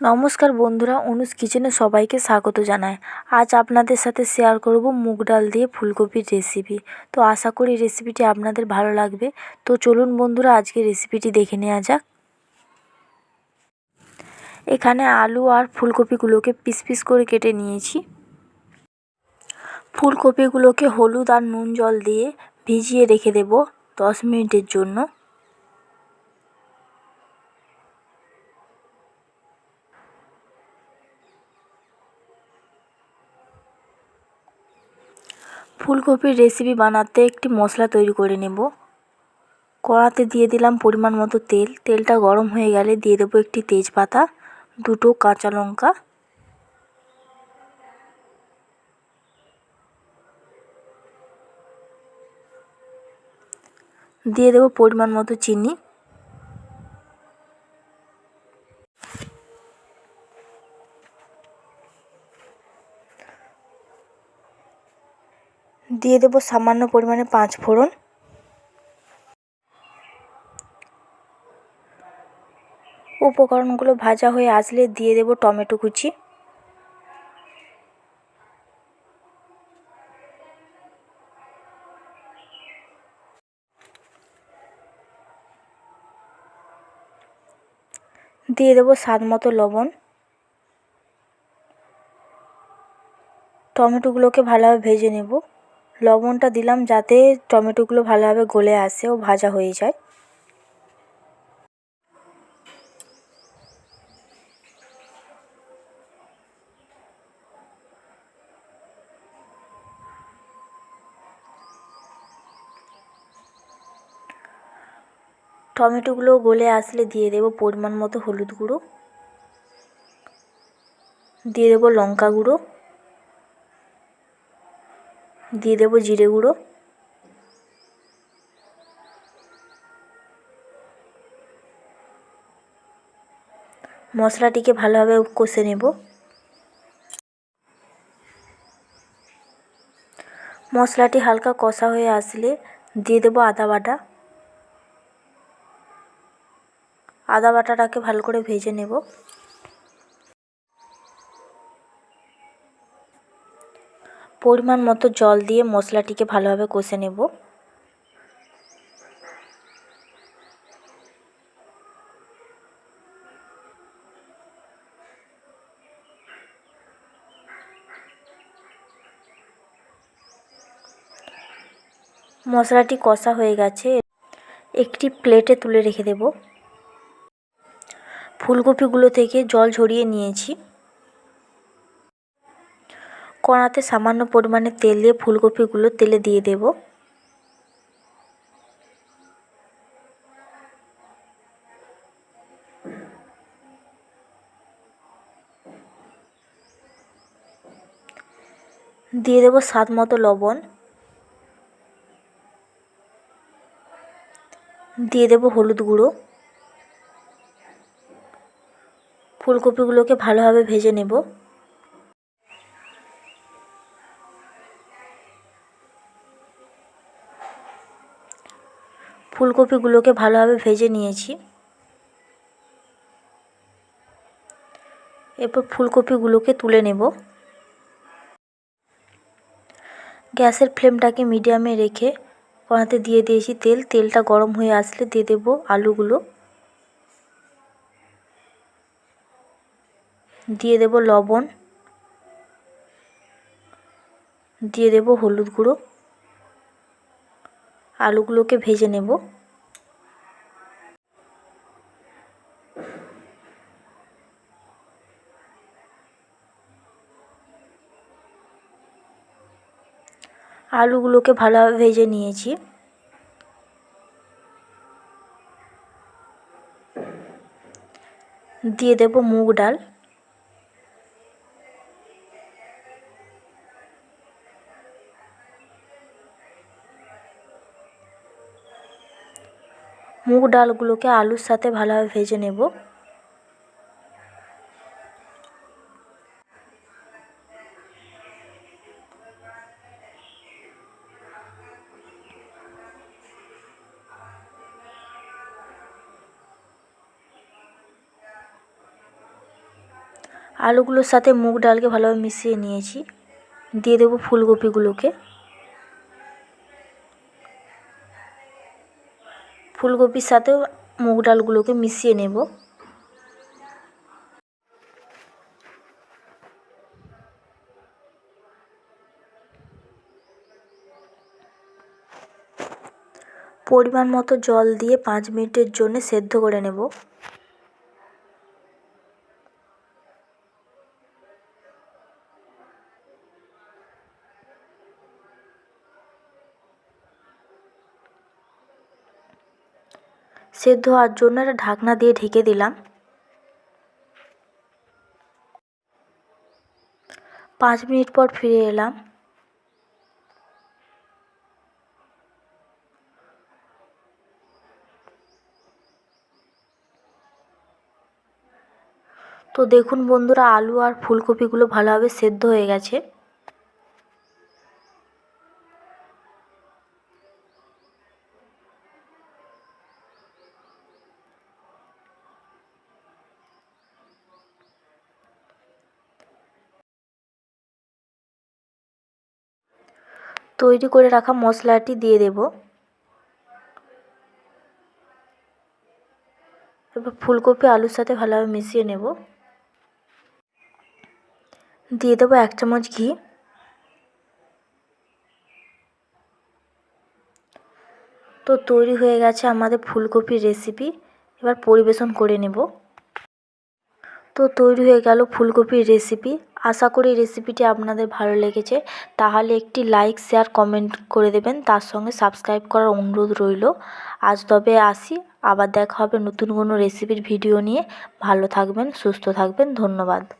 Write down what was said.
নমস্কার বন্ধুরা, অনুজ কিচেনে সবাইকে স্বাগত জানাই। আজ আপনাদের সাথে শেয়ার করব মুগ ডাল দিয়ে ফুলকপির রেসিপি তো আশা করি রেসিপিটি আপনাদের ভালো লাগবে। তো চলুন বন্ধুরা, আজকে রেসিপিটি দেখে নেওয়া যাক। এখানে আলু আর ফুলকপিগুলোকে পিস পিস করে কেটে নিয়েছি। ফুলকপিগুলোকে হলুদ আর নুন জল দিয়ে ভিজিয়ে রেখে দেব দশ মিনিটের জন্য। ফুলকপির রেসিপি বানাতে একটি মশলা তৈরি করে নেব। কড়াতে দিয়ে দিলাম পরিমাণ মতো তেল। তেলটা গরম হয়ে গেলে দিয়ে দেবো একটি তেজপাতা, দুটো কাঁচা লঙ্কা। দিয়ে দেবো পরিমাণ মতো চিনি। দিয়ে দেবো সামান্য পরিমাণে পাঁচ ফোড়ন। উপকরণগুলো ভাজা হয়ে আসলে দিয়ে দেবো টমেটো কুচি। দিয়ে দেবো স্বাদ মতো লবণ। টমেটোগুলোকে ভালোভাবে ভেজে নেব। লবণটা দিলাম যাতে টমেটোগুলো ভালোভাবে গলে আসে ও ভাজা হয়ে যায়। টমেটোগুলো গলে আসলে দিয়ে দেবো পরিমাণ মতো হলুদ গুঁড়ো, দিয়ে দেবো লঙ্কা গুঁড়ো। দিয়ে দেবো জিরে গুঁড়ো। মশলাটিকে ভালোভাবে কষে নেব। মশলাটি হালকা কষা হয়ে আসলে দিয়ে দেবো আদা বাটা। আদা বাটাটাকে ভালো করে ভেজে নেব। পরিমাণ মতো জল দিয়ে মশলাটিকে ভালোভাবে কষে নেব। মশলাটি কষা হয়ে গেছে। একটি প্লেটে তুলে রেখে দেব। ফুলকপিগুলো থেকে জল ঝরিয়ে নিয়েছি। কড়াতে সামান্য পরিমাণে তেল দিয়ে ফুলকপিগুলো তেলে দিয়ে দেব। দিয়ে দেবো স্বাদ মতো লবণ। দিয়ে দেবো হলুদ গুঁড়ো। ফুলকপিগুলোকে ভালোভাবে ভেজে নেব। ফুলকপিগুলোকে ভালোভাবে ভেজে নিয়েছি। এরপর ফুলকপিগুলোকে তুলে নেব। গ্যাসের ফ্লেমটাকে মিডিয়ামে রেখে কড়াতে দিয়ে দিয়েছি তেল। তেলটা গরম হয়ে আসলে দিয়ে দেব আলুগুলো। দিয়ে দেব লবণ। দিয়ে দেব হলুদ গুঁড়ো। আলুগুলোকে ভেজে নেব। আলুগুলোকে ভালোভাবে ভেজে নিয়েছি। দিয়ে দেব মুগ ডাল। মুগ ডালগুলোকে আলুর সাথে ভালোভাবে ভেজে নেব। আলুগুলোর সাথে মুগ ডালকে ভালোভাবে মিশিয়ে নিয়েছি। দিয়ে দেবো ফুলকপিগুলোকে। ফুলকপির সাথেও মুগ ডালগুলোকে মিশিয়ে নেব। পরিমাণ মতো জল দিয়ে পাঁচ মিনিটের জন্য সেদ্ধ করে নেব। সেদ্ধ হওয়ার জন্য একটা ঢাকনা দিয়ে ঢেকে দিলাম। পাঁচ মিনিট পর ফিরে এলাম। তো দেখুন বন্ধুরা, আলু আর ফুলকপিগুলো ভালোভাবে সেদ্ধ হয়ে গেছে। তৈরি করে রাখা মশলাটি দিয়ে দেব। এবার ফুলকপি, আলুর সাথে ভালোভাবে মিশিয়ে নেব। দিয়ে দেবো এক চামচ ঘি। তো তৈরি হয়ে গেছে আমাদের ফুলকপির রেসিপি। এবার পরিবেশন করে নেব। তো তৈরি হয়ে গেল ফুলকপির রেসিপি। আশা করি রেসিপিটি আপনাদের ভালো লেগেছে। তাহলে একটি লাইক শেয়ার কমেন্ট করে দেবেন। তার সঙ্গে সাবস্ক্রাইব করার অনুরোধ রইল। আজ তবে আসি। আবার দেখা হবে নতুন কোনো রেসিপির ভিডিও নিয়ে। ভালো থাকবেন, সুস্থ থাকবেন। ধন্যবাদ।